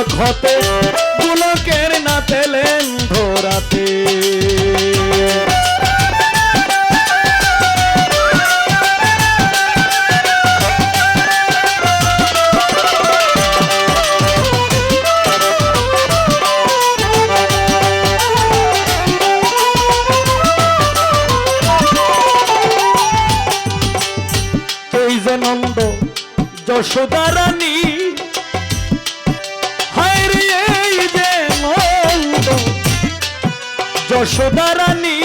গোলক্ষতে গোলকের নাতে লেন ধরাতে এই যশোদা রানী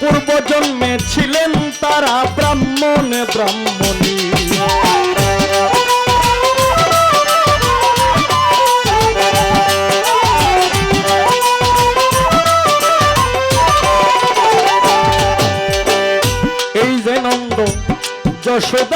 পূর্ব জন্মে ছিলেন তারা ব্রাহ্মণ ব্রাহ্মণী। এই যে নন্দ যশোদা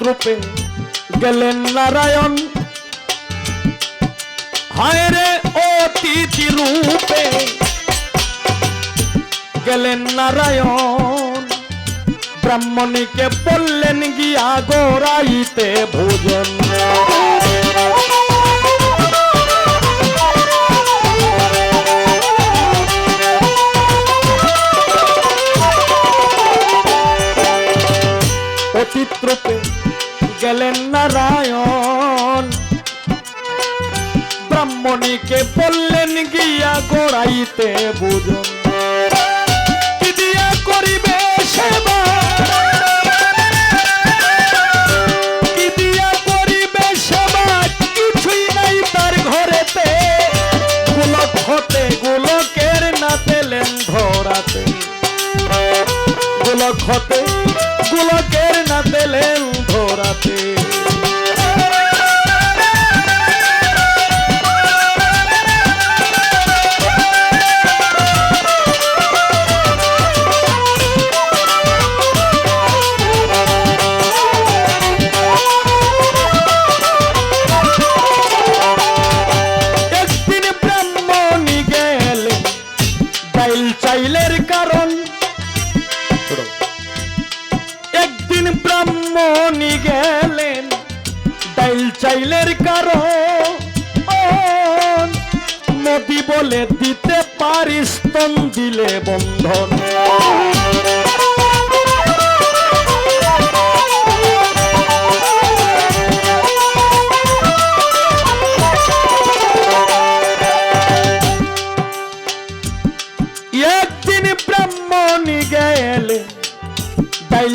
রূপে গেলেন নারায়ণ। হায় রে অতিথি রূপে গেলেন নারায়ণ। ব্রাহ্মণীকে বললেন গিয়া গোড়াইতে ভোজন। গোড়াইতে বুঝন। একদিন ব্রাহ্মণী গেলেন ডাইল চাইলের কারণ। নদী বলে দিতে পারিস দিলে বন্ধন।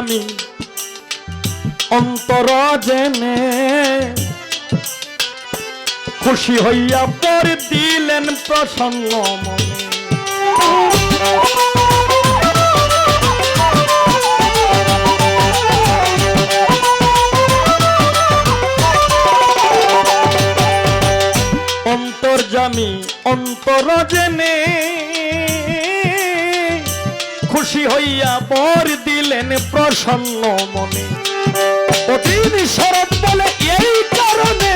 জামি অন্তর জেনে খুশি হইয়া পর দিলেন প্রসন্ন মনে। অন্তর্জামী অন্তর জেনে খুশি হইয়া বর দিলেন প্রসন্ন মনে। অতীন শরৎ বলে এই কারণে।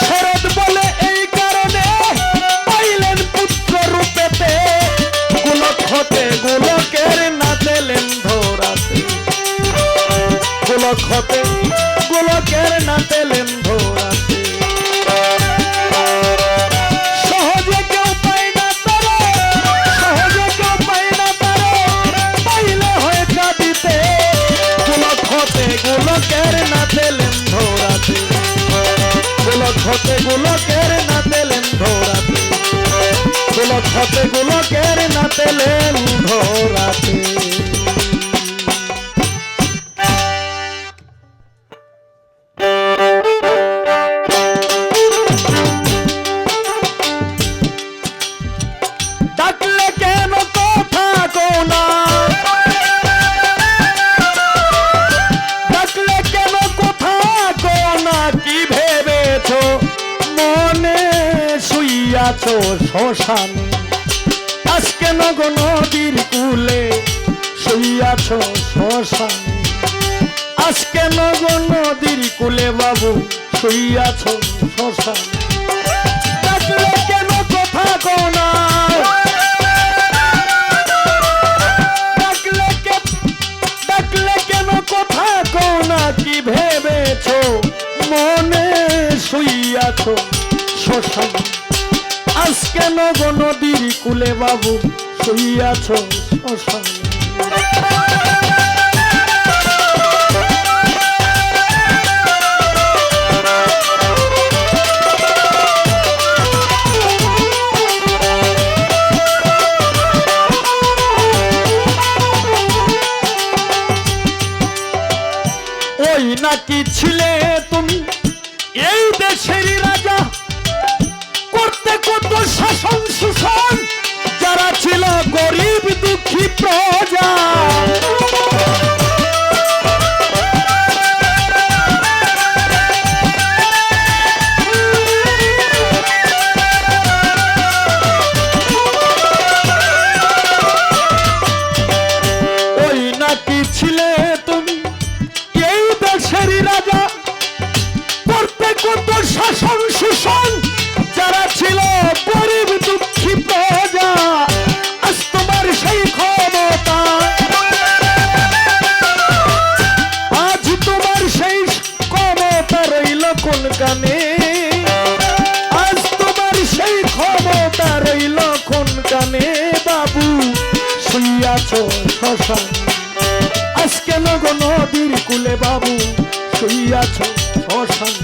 শরৎ বলে এই কারণে পাইলেন পুত্র রূপেতে। গোলক হতে গোলকের না দিলেন ধরাতে। গোলক হতে গোলকের না দিলেন হতে গোলকের না পেলেন ধরাতে। গোলক হতে গোলকের না পেলেন ধরাতে। শুইয়াছ শ্মশানে। আজকে নগ নদীর কুলে শুইয়াছ শ্মশানে। আজকে নগ নদীর কুলে বাবু শুইয়াছ শ্মশানে। ভেবেছ? মনে শুইয়াছ শ্মশান। আজকে গো নদীর কুলে বাবু শুইয়াছ শ্মশান। দুঃখী প্রজা। শাসন শোষণ ক্ষমতা রইল কোন কানে বাবু? শুইয়াছ শ্মশান। আজকে নগ নদীর কুলে বাবু শুইয়াছ শ্মশান।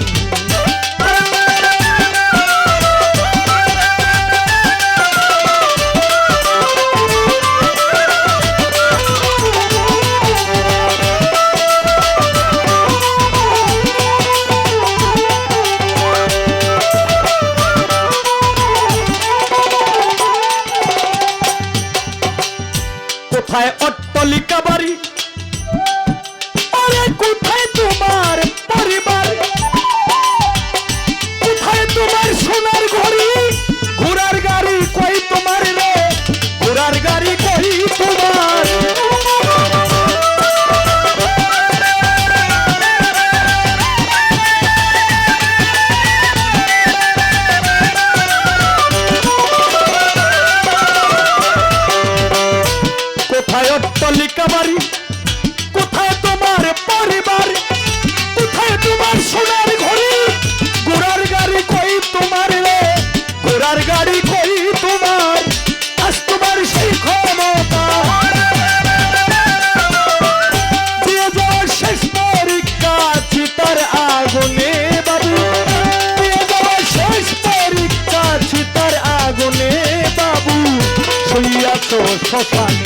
profile.